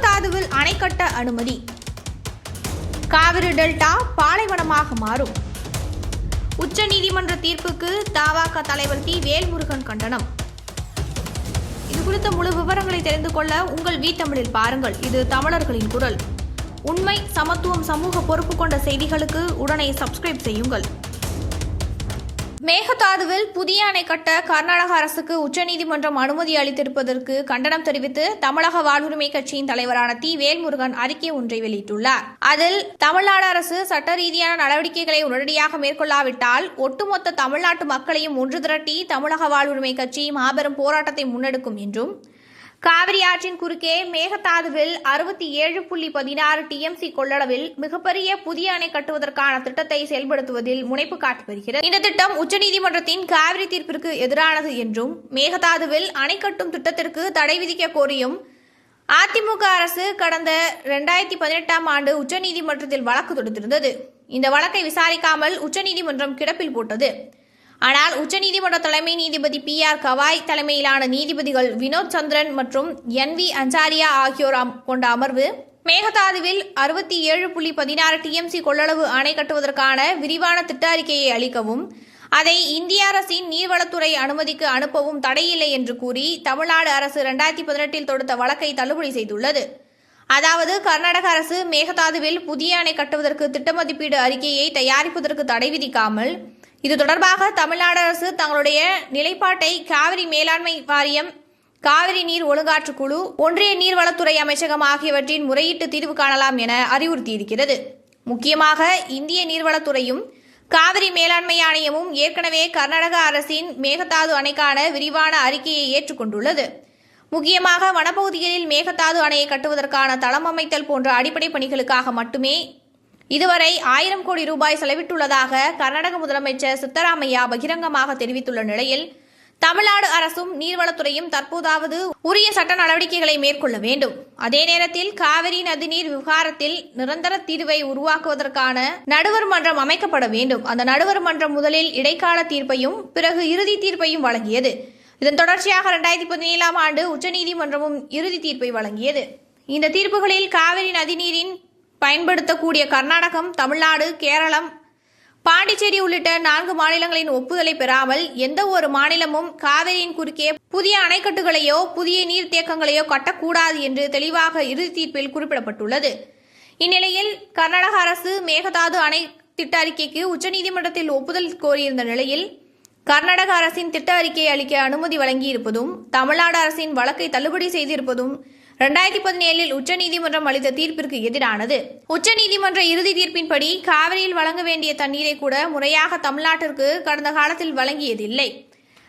மேகதாதுவில் அணை கட்ட அனுமதி. காவிரி டெல்டா பாலைவனமாக மாறும். உச்சநீதிமன்ற தீர்ப்புக்கு தவாக தலைவர் டி வேல்முருகன் கண்டனம். இது குறித்த முழு விவரங்களை தெரிந்து கொள்ள உங்கள் வீட்டமிழில் பாருங்கள். இது தமிழர்களின் குரல். உண்மை சமத்துவம் சமூக பொறுப்பு கொண்ட செய்திகளுக்கு உடனே சப்ஸ்கிரைப் செய்யுங்கள். மேகதாதுவில் புதிய அணை கட்ட கர்நாடக அரசுக்கு உச்சநீதிமன்றம் அனுமதி அளித்திருப்பதற்கு கண்டனம் தெரிவித்து தமிழக வாழ்வுரிமை கட்சியின் தலைவரான தி. வேல்முருகன் அறிக்கை ஒன்றை வெளியிட்டுள்ளார். அதில் தமிழ்நாடு அரசு சட்ட ரீதியான நடவடிக்கைகளை உடனடியாக மேற்கொள்ளாவிட்டால் ஒட்டுமொத்த தமிழ்நாட்டு மக்களையும் ஒன்று திரட்டி தமிழக வாழ்வுரிமை கட்சி மாபெரும் போராட்டத்தை முன்னெடுக்கும் என்றும் காவிரி ஆற்றின் குறுக்கே மேகதாதுவில் அறுபத்தி ஏழு புள்ளி பதினாறு டிஎம்சி கொள்ளளவில் மிகப்பெரிய புதிய அணை கட்டுவதற்கான திட்டத்தை செயல்படுத்துவதில் முனைப்பு காட்டி வருகிறது. இந்த திட்டம் உச்சநீதிமன்றத்தின் காவிரி தீர்ப்பிற்கு எதிரானது என்றும் மேகதாதுவில் அணை கட்டும் திட்டத்திற்கு தடை விதிக்க கோரியும் அதிமுக அரசு கடந்த இரண்டாயிரத்தி பதினெட்டாம் ஆண்டு உச்சநீதிமன்றத்தில் வழக்கு தொடுத்திருந்தது. இந்த வழக்கை விசாரிக்காமல் உச்சநீதிமன்றம் கிடப்பில் போட்டது. ஆனால் உச்சநீதிமன்ற தலைமை நீதிபதி பி ஆர் கவாய் தலைமையிலான நீதிபதிகள் வினோத் சந்திரன் மற்றும் என் வி அஞ்சாரியா ஆகியோர் கொண்ட அமர்வு மேகதாதுவில் அறுபத்தி ஏழு புள்ளி பதினாறு டிஎம்சி கொள்ளளவு அணை கட்டுவதற்கான விரிவான திட்ட அறிக்கையை அளிக்கவும் அதை இந்திய அரசின் நீர்வளத்துறை அனுமதிக்கு அனுப்பவும் தடையில்லை என்று கூறி தமிழ்நாடு அரசு இரண்டாயிரத்தி பதினெட்டில் தொடுத்த வழக்கை தள்ளுபடி செய்துள்ளது. அதாவது கர்நாடக அரசு மேகதாதுவில் புதிய அணை கட்டுவதற்கு திட்ட மதிப்பீடு அறிக்கையை தயாரிப்பதற்கு தடை விதிக்காமல் இது தொடர்பாக தமிழ்நாடு அரசு தங்களுடைய நிலைப்பாட்டை காவிரி மேலாண்மை வாரியம் காவிரி நீர் ஒழுங்காற்று குழு ஒன்றிய நீர்வளத்துறை அமைச்சகம் ஆகியவற்றின் முறையிட்டு தீர்வு காணலாம் என அறிவுறுத்தியிருக்கிறது. முக்கியமாக இந்திய நீர்வளத்துறையும் காவிரி மேலாண்மை ஆணையமும் ஏற்கனவே கர்நாடக அரசின் மேகதாது அணைக்கான விரிவான அறிக்கையை ஏற்றுக்கொண்டுள்ளது. முக்கியமாக வனப்பகுதிகளில் மேகதாது அணையை கட்டுவதற்கான தளம் அமைத்தல் போன்ற அடிப்படை பணிகளுக்காக மட்டுமே இதுவரை ஆயிரம் கோடி ரூபாய் செலவிட்டுள்ளதாக கர்நாடக முதலமைச்சர் சித்தராமையா பகிரங்கமாக தெரிவித்துள்ள நிலையில் தமிழ்நாடு அரசும் நீர்வளத்துறையும் தற்போதாவது உரிய சட்ட நடவடிக்கைகளை மேற்கொள்ள வேண்டும். அதே நேரத்தில் காவிரி நதிநீர் விவகாரத்தில் நிரந்தர தீர்வை உருவாக்குவதற்கான நடுவர் மன்றம் அமைக்கப்பட வேண்டும். அந்த நடுவர் மன்றம் முதலில் இடைக்கால தீர்ப்பையும் பிறகு இறுதி தீர்ப்பையும் வழங்கியது. இதன் தொடர்ச்சியாக இரண்டாயிரத்தி பதினேழாம் ஆண்டு உச்சநீதிமன்றமும் இறுதி தீர்ப்பை வழங்கியது. இந்த தீர்ப்புகளில் காவிரி நதிநீரின் பயன்படுத்தக்கூடிய கர்நாடகம் தமிழ்நாடு கேரளம். பாண்டிச்சேரி உள்ளிட்ட நான்கு மாநிலங்களின் ஒப்புதலை பெறாமல் எந்த ஒரு மாநிலமும் காவிரியின் குறுக்கே புதிய அணைக்கட்டுகளையோ புதிய நீர்த்தேக்கங்களையோ கட்டக்கூடாது என்று தெளிவாக இறுதி தீர்ப்பில் குறிப்பிடப்பட்டுள்ளது. இந்நிலையில் கர்நாடக அரசு மேகதாது அணை திட்ட அறிக்கைக்கு உச்சநீதிமன்றத்தில் ஒப்புதல் கோரியிருந்த நிலையில் கர்நாடக அரசின் திட்ட அறிக்கையை அளிக்க அனுமதி வழங்கியிருப்பதும் தமிழ்நாடு அரசின் வழக்கை தள்ளுபடி செய்திருப்பதும் இரண்டாயிரத்தி பதினேழில் உச்சநீதிமன்றம் அளித்த தீர்ப்பிற்கு எதிரானது. உச்சநீதிமன்ற இறுதி தீர்ப்பின்படி காவிரியில் வழங்க வேண்டிய தண்ணீரை கூட முறையாக தமிழ்நாட்டிற்கு கடந்த காலத்தில் வழங்கியதில்லை.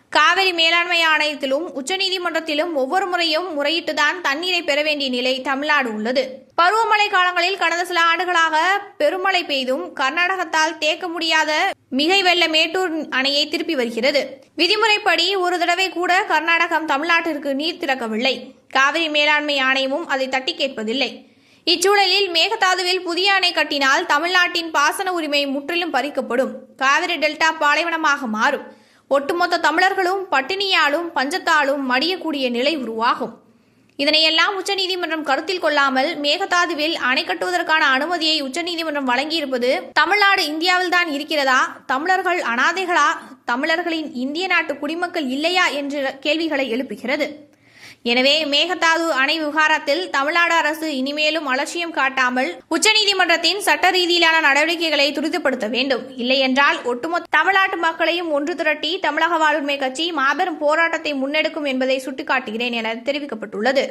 காவிரி மேலாண்மை ஆணையத்திலும் உச்சநீதிமன்றத்திலும் ஒவ்வொரு முறையும் முறையிட்டுதான் தண்ணீரை பெற வேண்டிய நிலை தமிழ்நாடு உள்ளது. பருவமழை காலங்களில் கடந்த சில ஆண்டுகளாக பெருமழை பெய்தும் கர்நாடகத்தால் தேக்க முடியாத மிகை வெள்ள மேட்டூர் அணையை திருப்பி வருகிறது. விதிமுறைப்படி ஒரு தடவை கூட கர்நாடகம் தமிழ்நாட்டிற்கு நீர் திறக்கவில்லை. காவிரி மேலாண்மை ஆணையமும் அதை தட்டி கேட்பதில்லை. இச்சூழலில் மேகதாதுவில் புதிய அணை கட்டினால் தமிழ்நாட்டின் பாசன உரிமை முற்றிலும் பறிக்கப்படும். காவிரி டெல்டா பாலைவனமாக மாறும். ஒட்டுமொத்த தமிழர்களும் பட்டினியாலும் பஞ்சத்தாலும் மடியக்கூடிய நிலை உருவாகும். இதனையெல்லாம் உச்சநீதிமன்றம் கருத்தில் கொள்ளாமல் மேகதாதுவில் அணை கட்டுவதற்கான அனுமதியை உச்சநீதிமன்றம் வழங்கியிருப்பது தமிழ்நாடு இந்தியாவில்தான் இருக்கிறதா? தமிழர்கள் அனாதைகளா? தமிழர்களின் இந்திய நாட்டு குடிமக்கள் இல்லையா? என்ற கேள்விகளை எழுப்புகிறது. எனவே மேகதாது அணை விவகாரத்தில் தமிழ்நாடு அரசு இனிமேலும் அலட்சியம் காட்டாமல் உச்சநீதிமன்றத்தின் சட்ட ரீதியிலான நடவடிக்கைகளை துரிதப்படுத்த வேண்டும். இல்லையென்றால் ஒட்டுமொத்த தமிழ்நாட்டு மக்களையும் ஒன்று திரட்டி தமிழக வாழ்வுரிமை கட்சி மாபெரும் போராட்டத்தை முன்னெடுக்கும் என்பதை சுட்டிக்காட்டுகிறேன் என தெரிவிக்கப்பட்டுள்ளது.